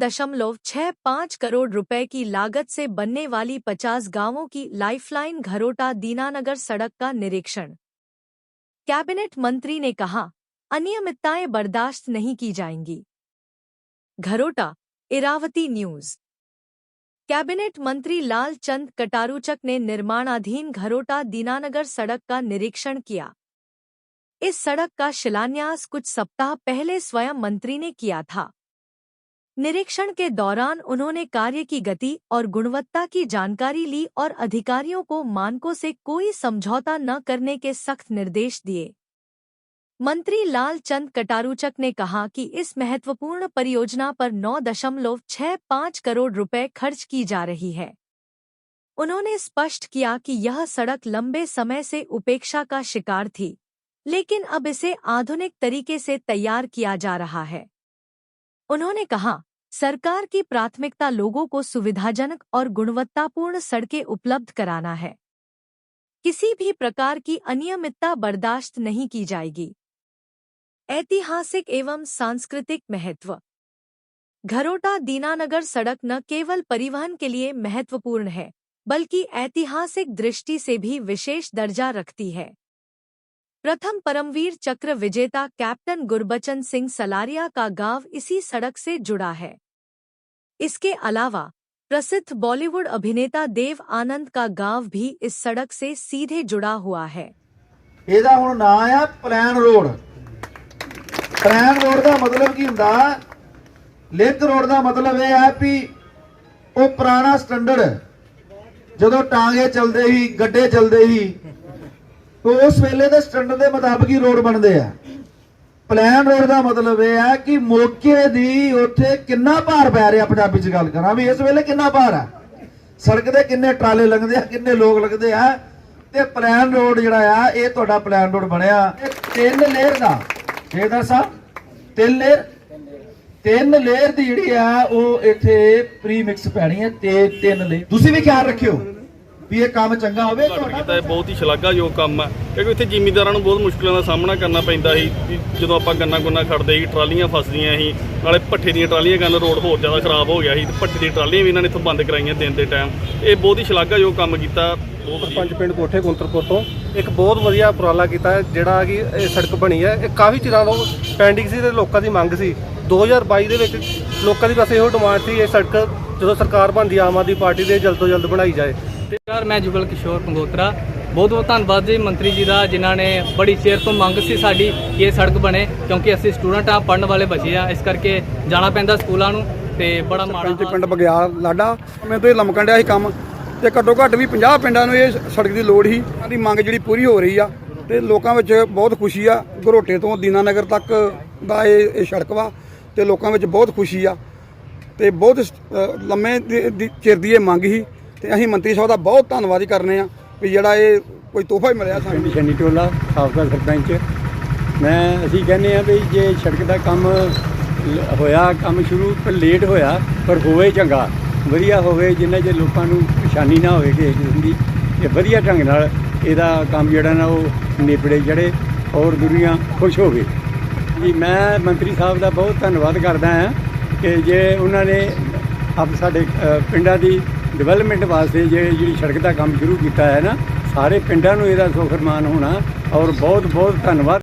दशमलव छह पाँच करोड़ रुपए की लागत से बनने वाली पचास गाँवों की लाइफलाइन घरोटा दीनानगर सड़क का निरीक्षण। कैबिनेट मंत्री ने कहा, अनियमितताएँ बर्दाश्त नहीं की जाएँगी। घरोटा, इरावती न्यूज़। कैबिनेट मंत्री लाल चंद कटारूचक ने निर्माणाधीन घरोटा दीनानगर सड़क का निरीक्षण किया। इस सड़क का शिलान्यास कुछ सप्ताह पहले स्वयं मंत्री ने किया था। निरीक्षण के दौरान उन्होंने कार्य की गति और गुणवत्ता की जानकारी ली और अधिकारियों को मानकों से कोई समझौता न करने के सख्त निर्देश दिए। मंत्री लाल चंद कटारूचक ने कहा कि इस महत्वपूर्ण परियोजना पर नौ दशमलव छह पाँच करोड़ रुपए खर्च की जा रही है। उन्होंने स्पष्ट किया कि यह सड़क लंबे समय से उपेक्षा का शिकार थी, लेकिन अब इसे आधुनिक तरीके से तैयार किया जा रहा है। उन्होंने कहा सरकार की प्राथमिकता लोगों को सुविधाजनक और गुणवत्तापूर्ण सड़कें उपलब्ध कराना है। किसी भी प्रकार की अनियमितता बर्दाश्त नहीं की जाएगी। ऐतिहासिक एवं सांस्कृतिक महत्व। घरोटा दीनानगर सड़क न केवल परिवहन के लिए महत्वपूर्ण है, बल्कि ऐतिहासिक दृष्टि से भी विशेष दर्जा रखती है। प्रथम परमवीर चक्र विजेता कैप्टन गुरबचन सिंह सलारिया का गांव इसी सड़क से जुड़ा है इसके अलावा प्रसिद्ध बॉलीवुड अभिनेता देव आनंद का गांव भी इस सड़क से सीधे जुड़ा हुआ है ਇਹਦਾ ਹੁਣ ਨਾਂ ਆ ਪਲਾਨ ਰੋਡ ਪਲਾਨ ਰੋਡ ਦਾ ਮਤਲਬ ਕੀ ਹੁੰਦਾ ਲਿੰਕ ਰੋਡ ਦਾ ਮਤਲਬ ਇਹ ਹੈ ਵੀ ਉਹ ਪੁਰਾਣਾ ਸਟੈਂਡਰਡ ਜਦੋਂ ਟਾਂਗੇ ਚੱਲਦੇ ਸੀ ਗੱਡੇ ਚੱਲਦੇ ਸੀ ਤੇ ਉਸ ਵੇਲੇ ਦੇ ਸਟੈਂਡਰਡ ਦੇ ਮੁਤਾਬਕ ਹੀ ਰੋਡ ਬਣਦੇ ਆ। ਪਲਾਨ ਰੋਡ ਦਾ ਮਤਲਬ ਇਹ ਹੈ ਕਿ ਮੌਕੇ ਦੀ ਉੱਥੇ ਕਿੰਨਾ ਭਾਰ ਪੈ ਰਿਹਾ ਪੰਜਾਬੀ ਚ ਗੱਲ ਕਰਾਂ ਵੀ ਇਸ ਵੇਲੇ ਕਿੰਨਾ ਭਾਰ ਆ। ਸੜਕ ਦੇ ਕਿੰਨੇ ਟਰਾਲੇ ਲੰਘਦੇ ਆ, ਕਿੰਨੇ ਲੋਕ ਲੱਗਦੇ ਆ ਤੇ ਪਲਾਨ ਰੋਡ ਜਿਹੜਾ ਆ, ਇਹ ਤੁਹਾਡਾ ਪਲਾਨ ਰੋਡ ਬਣਿਆ। ਇਹ ਤਿੰਨ ਲੇਅਰ ਦਾ। ਜੇਦਰ ਸਾਹਿਬ ਤਿੰਨ ਲੇਅਰ। ਤਿੰਨ ਲੇਅਰ ਦੀ ਜਿਹੜੀ ਆ, ਉਹ ਇੱਥੇ ਪ੍ਰੀ ਮਿਕਸ ਪੈਣੀ ਹੈ ਤੇ ਤਿੰਨ ਲੇਅਰ। ਤੁਸੀਂ ਵੀ ਖਿਆਲ ਰੱਖਿਓ। ਵੀ ਇਹ ਕੰਮ ਚੰਗਾ ਹੋਵੇ ਤੁਹਾਡਾ ਕੀਤਾ ਇਹ ਬਹੁਤ ਹੀ ਸ਼ਲਾਘਾਯੋਗ ਕੰਮ ਹੈ। ਕਿਉਂਕਿ ਇੱਥੇ ਜ਼ਿਮੀਂਦਾਰਾਂ ਨੂੰ ਬਹੁਤ ਮੁਸ਼ਕਲਾਂ ਦਾ ਸਾਹਮਣਾ ਕਰਨਾ ਪੈਂਦਾ ਸੀ ਵੀ ਜਦੋਂ ਆਪਾਂ ਗੰਨਾ ਗੁੰਨਾ ਖੜਦੇ ਸੀ ਟਰਾਲੀਆਂ ਫਸਦੀਆਂ ਸੀ ਨਾਲੇ ਭੱਠੇ ਦੀਆਂ ਟਰਾਲੀਆਂ ਗੰਨ ਰੋਡ ਹੋਰ ਜ਼ਿਆਦਾ ਖਰਾਬ ਹੋ ਗਿਆ ਸੀ ਤੇ ਭੱਠੇ ਦੀਆਂ ਟਰਾਲੀਆਂ ਵੀ ਇਹਨਾਂ ਨੇ ਇੱਥੋਂ ਬੰਦ ਕਰਾਈਆਂ ਦਿਨ ਦੇ ਟਾਈਮ ਇਹ ਬਹੁਤ ਹੀ ਸ਼ਲਾਘਾਯੋਗ ਕੰਮ ਕੀਤਾ ਬਹੁਤ ਵਧੀਆ ਸਰਪੰਚ ਪਿੰਡ ਕੋਠੇ ਗੁੰਤਰਪੁਰ ਤੋਂ ਇੱਕ ਬਹੁਤ ਵਧੀਆ ਉਪਰਾਲਾ ਕੀਤਾ ਹੈ, ਜਿਹੜਾ ਕਿ ਇਹ ਸੜਕ ਬਣੀ ਹੈ। ਇਹ ਕਾਫੀ ਚਿਰਾਂ ਤੋਂ ਪੈਂਡਿੰਗ ਸੀ ਤੇ ਲੋਕਾਂ ਦੀ ਮੰਗ ਸੀ। 2022 ਦੇ ਵਿੱਚ ਲੋਕਾਂ ਦੀ ਬਸ ਇਹੋ ਡਿਮਾਂਡ ਸੀ ਇਹ ਸੜਕ ਜਦੋਂ ਸਰਕਾਰ ਬਣਦੀ ਆਮ ਆਦਮੀ ਪਾਰਟੀ ਦੇ ਜਲਦ ਤੋਂ ਜਲਦ ਬਣਾਈ ਜਾਏ। ਨਮਸਕਾਰ ਮੈਂ ਜੁਗਲ ਕਿਸ਼ੋਰ ਪੰਗੋਤਰਾ। ਬਹੁਤ ਬਹੁਤ ਧੰਨਵਾਦ ਜੀ ਮੰਤਰੀ ਜੀ ਦਾ ਜਿਨ੍ਹਾਂ ਨੇ ਬੜੀ ਚਿਰ ਤੋਂ ਮੰਗ ਸੀ ਸਾਡੀ ਕਿ ਇਹ ਸੜਕ ਬਣੇ ਕਿਉਂਕਿ ਅਸੀਂ ਸਟੂਡੈਂਟ ਆ ਪੜਨ ਵਾਲੇ ਬੱਚੇ ਆ। ਇਸ ਕਰਕੇ ਜਾਣਾ ਪੈਂਦਾ ਸਕੂਲਾਂ ਨੂੰ ਤੇ ਬੜਾ ਮਾੜਾ ਸਰਪੰਚ ਪਿੰਡ ਬਗਿਆਲ ਲਾਡਾ। ਮੈਂ ਤੋਂ ਇਹ ਲਮਕਣ ਡਿਆ ਸੀ ਕੰਮ ਤੇ ਘੱਟੋ ਘੱਟ ਵੀ 50 ਪਿੰਡਾਂ ਨੂੰ ਇਹ ਸੜਕ ਦੀ ਲੋੜ ਸੀ। ਇਹਨਾਂ ਦੀ ਮੰਗ ਜਿਹੜੀ ਪੂਰੀ ਹੋ ਰਹੀ ਆ ਤੇ ਲੋਕਾਂ ਵਿੱਚ ਬਹੁਤ ਖੁਸ਼ੀ ਆ। ਘਰੋਟੇ ਤੋਂ ਦੀਨਾਨਗਰ ਤੱਕ ਦਾ ਇਹ ਇਹ ਸੜਕ ਵਾ ਤੇ ਲੋਕਾਂ ਵਿੱਚ ਬਹੁਤ ਖੁਸ਼ੀ ਆ। ਤੇ ਬਹੁਤ ਲੰਮੇ ਚਿਰ ਦੀ ਇਹ ਮੰਗ ਸੀ। ਤੇ ਅਸੀਂ ਮੰਤਰੀ ਸਾਹਿਬ ਦਾ ਬਹੁਤ ਧੰਨਵਾਦ ਹੀ ਕਰਨੇ ਆ ਵੀ ਜਿਹੜਾ ਇਹ ਕੋਈ ਤੋਹਫਾ ਹੀ ਮਿਲਿਆ ਸਾਨੂੰ। ਪਿੰਡ ਸ਼ਨੀ ਟੋਲਾ ਸਾਬਕਾ ਸਰਪੰਚ। ਮੈਂ ਅਸੀਂ ਕਹਿੰਦੇ ਆ ਵੀ ਜੇ ਸੜਕ ਦਾ ਕੰਮ ਲ- ਹੋਇਆ ਕੰਮ ਸ਼ੁਰੂ ਪਰ ਲੇਟ ਹੋਇਆ ਪਰ ਹੋਵੇ ਚੰਗਾ ਵਧੀਆ ਹੋਵੇ ਜਿੰਨਾ ਜੇ ਲੋਕਾਂ ਨੂੰ ਪਰੇਸ਼ਾਨੀ ਨਾ ਹੋਵੇ ਕਿਸੇ ਕਿਸਮ ਦੀ ਤੇ ਵਧੀਆ ਢੰਗ ਨਾਲ ਇਹਦਾ ਕੰਮ ਜਿਹੜਾ ਨਾ ਉਹ ਨਿਬੜੇ ਜਿਹੜੇ ਔਰ ਦੁਨੀਆ ਖੁਸ਼ ਹੋਵੇ। ਜੀ ਮੈਂ ਮੰਤਰੀ ਸਾਹਿਬ ਦਾ ਬਹੁਤ ਧੰਨਵਾਦ ਕਰਦਾ ਹਾਂ ਕਿ ਜੇ ਉਹਨਾਂ ਨੇ ਆਪ ਸਾਡੇ ਅ, ਪਿੰਡਾਂ ਦੀ ਡਿਵੈਲਪਮੈਂਟ ਵਾਸਤੇ ਜਿਹੜੇ ਜਿਹੜੀ ਸੜਕ ਦਾ ਕੰਮ ਸ਼ੁਰੂ ਕੀਤਾ ਹੈ ਨਾ, ਸਾਰੇ ਪਿੰਡਾਂ ਨੂੰ ਇਹਦਾ ਸੁਖਰਮਾਨ ਹੋਣਾ ਔਰ ਬਹੁਤ ਬਹੁਤ ਧੰਨਵਾਦ।